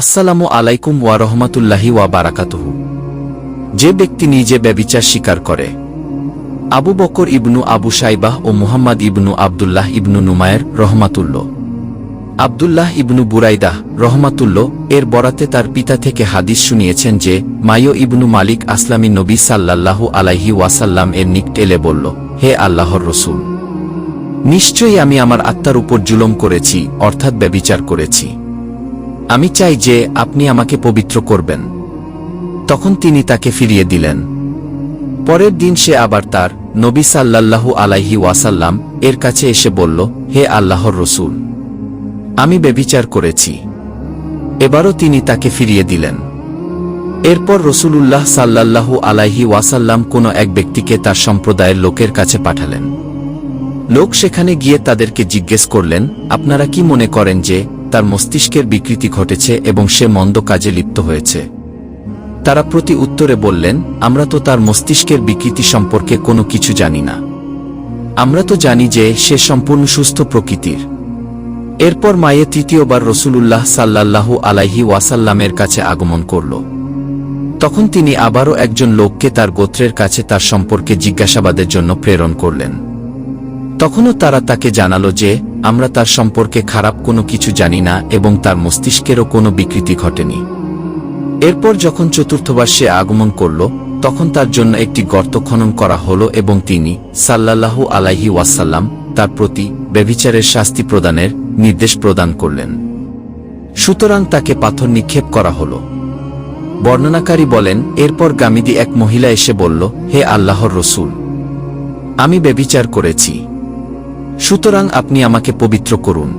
আসসালামু আলাইকুম ওয়া রহমাতুল্লাহি ওয়া বারাকাতুহু। যে ব্যক্তি নিজে ব্যবিচার স্বীকার করে, আবু বকর ইবনু আবু সাইবাহ ও মুহাম্মদ ইবনু আবদুল্লাহ ইবনু নুমায়ের রহমাতুল্ল আবদুল্লাহ ইবনু বুরাইদাহ রহমাতুল্ল এর বরাতে তার পিতা থেকে হাদিস শুনিয়েছেন যে মায়ো ইবনু মালিক আসলামী নবী সাল্লাল্লাহু আলাইহি ওয়াসাল্লাম এর নিক টেলে বলল, হে আল্লাহর রসুল, নিশ্চয়ই আমি আমার আত্মার উপর জুলম করেছি, অর্থাৎ ব্যবিচার করেছি। আমি চাই যে আপনি আমাকে পবিত্র করবেন। তখন তিনি তাকে ফিরিয়ে দিলেন। পরের দিন সে আবার তার নবী সাল্লাল্লাহু আলাইহি ওয়াসাল্লাম এর কাছে এসে বলল, হে আল্লাহর রসুল, আমি বেবিচার করেছি। এবারও তিনি তাকে ফিরিয়ে দিলেন। এরপর রসুলুল্লাহ সাল্লাল্লাহু আলাইহি ওয়াসাল্লাম কোনো এক ব্যক্তিকে তার সম্প্রদায়ের লোকের কাছে পাঠালেন। লোক সেখানে গিয়ে তাদেরকে জিজ্ঞেস করলেন, আপনারা কি মনে করেন যে তার মস্তিষ্কের বিকৃতি ঘটেছে এবং সে মন্দ কাজে লিপ্ত হয়েছে। তারা প্রতি উত্তরে বললেন, আমরা তো তার মস্তিষ্কের বিকৃতি সম্পর্কে কোনো কিছু জানি না। আমরা তো জানি যে সে সম্পূর্ণ সুস্থ প্রকৃতির। এরপর মায়ে তৃতীয়বার রসুলুল্লাহ সাল্লাল্লাহু আলাইহি ওয়াসাল্লামের কাছে আগমন করল। তখন তিনি আবারও একজন লোককে তার গোত্রের কাছে তার সম্পর্কে জিজ্ঞাসাবাদের জন্য প্রেরণ করলেন। তখনও তারা তাকে জানালো যে আমরা তার সম্পর্কে খারাপ কোনো কিছু জানি না এবং তার মস্তিষ্কেরও কোনো বিকৃতি ঘটেনি। এরপর যখন চতুর্থবার সে আগমন করল, তখন তার জন্য একটি গর্ত খনন করা হল এবং তিনি, সাল্লাল্লাহু আলাইহি ওয়াসাল্লাম, তার প্রতি ব্যভিচারের শাস্তি প্রদানের নির্দেশ প্রদান করলেন। সুতরাং তাকে পাথর নিক্ষেপ করা হল। বর্ণনাকারী বলেন, এরপর গামিদি এক মহিলা এসে বলল, হে আল্লাহর রসুল, আমি ব্যভিচার করেছি। সুতরাং আপনি আমাকে পবিত্র করুন।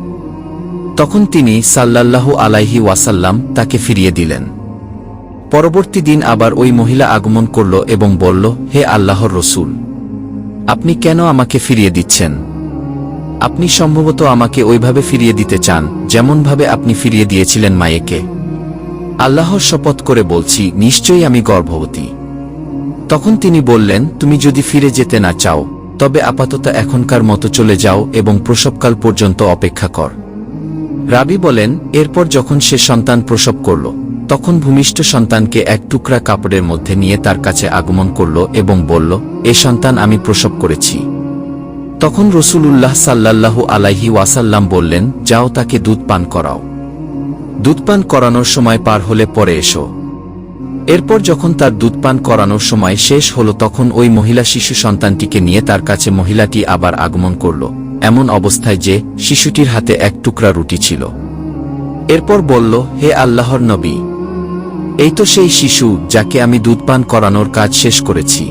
তখন তিনি সাল্লাল্লাহু আলাইহি ওয়াসাল্লাম তাকে ফিরিয়ে দিলেন। পরবর্তী দিন আবার ওই মহিলা আগমন করল এবং বলল, হে আল্লাহর রসুল, আপনি কেন আমাকে ফিরিয়ে দিচ্ছেন? আপনি সম্ভবত আমাকে ওইভাবে ফিরিয়ে দিতে চান, যেমনভাবে আপনি ফিরিয়ে দিয়েছিলেন মায়েকে। আল্লাহর শপথ করে বলছি, নিশ্চয়ই আমি গর্ভবতী। তখন তিনি বললেন, তুমি যদি ফিরে যেতে না চাও তবে আপাতত এখনকার মতো চলে যাও এবং প্রসবকাল পর্যন্ত অপেক্ষা কর। রাবি বলেন, এরপর যখন সে সন্তান প্রসব করল, তখন ভূমিষ্ঠ সন্তানকে এক টুকরা কাপড়ের মধ্যে নিয়ে তার কাছে আগমন করল এবং বলল, এ সন্তান, আমি প্রসব করেছি। তখন রসুলুল্লাহ সাল্লাল্লাহু আলাইহি ওয়াসাল্লাম বললেন, যাও তাকে দুধ পান করাও। দুধ পান করানোর সময় পার হলে পরে এসো। এরপর যখন তার দুধপান করানোর সময় শেষ হল তখন ওই মহিলা শিশু সন্তানটিকে নিয়ে তার কাছে মহিলাটি আবার আগমন করল, এমন অবস্থায় যে শিশুটির হাতে এক টুকরা রুটি ছিল। এরপর বলল, হে আল্লাহর নবী, এই তো সেই শিশু যাকে আমি দুধপান করানোর কাজ শেষ করেছি।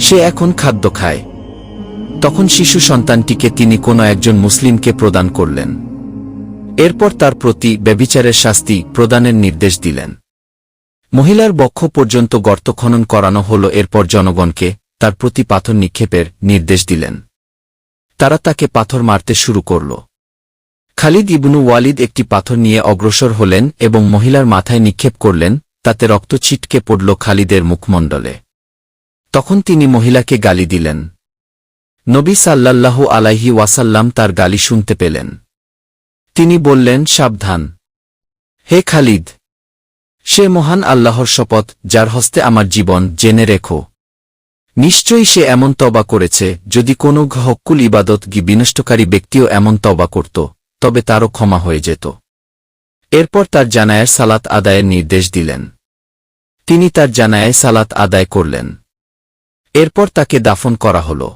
সে এখন খাদ্য খায়। তখন শিশু সন্তানটিকে তিনি কোনো একজন মুসলিমকে প্রদান করলেন। এরপর তার প্রতি ব্যবিচারের শাস্তি প্রদানের নির্দেশ দিলেন। মহিলার বক্ষ পর্যন্ত গর্ত খনন করানো হল, এরপর জনগণকে তার প্রতি পাথর নিক্ষেপের নির্দেশ দিলেন। তারা তাকে পাথর মারতে শুরু করল। খালিদ ইবনু ওয়ালিদ একটি পাথর নিয়ে অগ্রসর হলেন এবং মহিলার মাথায় নিক্ষেপ করলেন, তাতে রক্ত ছিটকে পড়ল খালিদের মুখমণ্ডলে। তখন তিনি মহিলাকে গালি দিলেন। নবী সাল্লাল্লাহু আলাইহি ওয়াসাল্লাম তার গালি শুনতে পেলেন। তিনি বললেন, সাবধান। হে খালিদ সে মহান আল্লাহর শপথ, যার হস্তে আমার জীবন, জেনে রেখো। নিশ্চয়ই সে এমন তবা করেছে, যদি কোনো হক্কুল ইবাদত গি বিনষ্টকারী ব্যক্তিও এমন তবা করত, তবে তারও ক্ষমা হয়ে যেত। এরপর তার জানায়ের সালাত আদায়ের নির্দেশ দিলেন। তিনি তার জানায় সালাত আদায় করলেন। এরপর তাকে দাফন করা হল।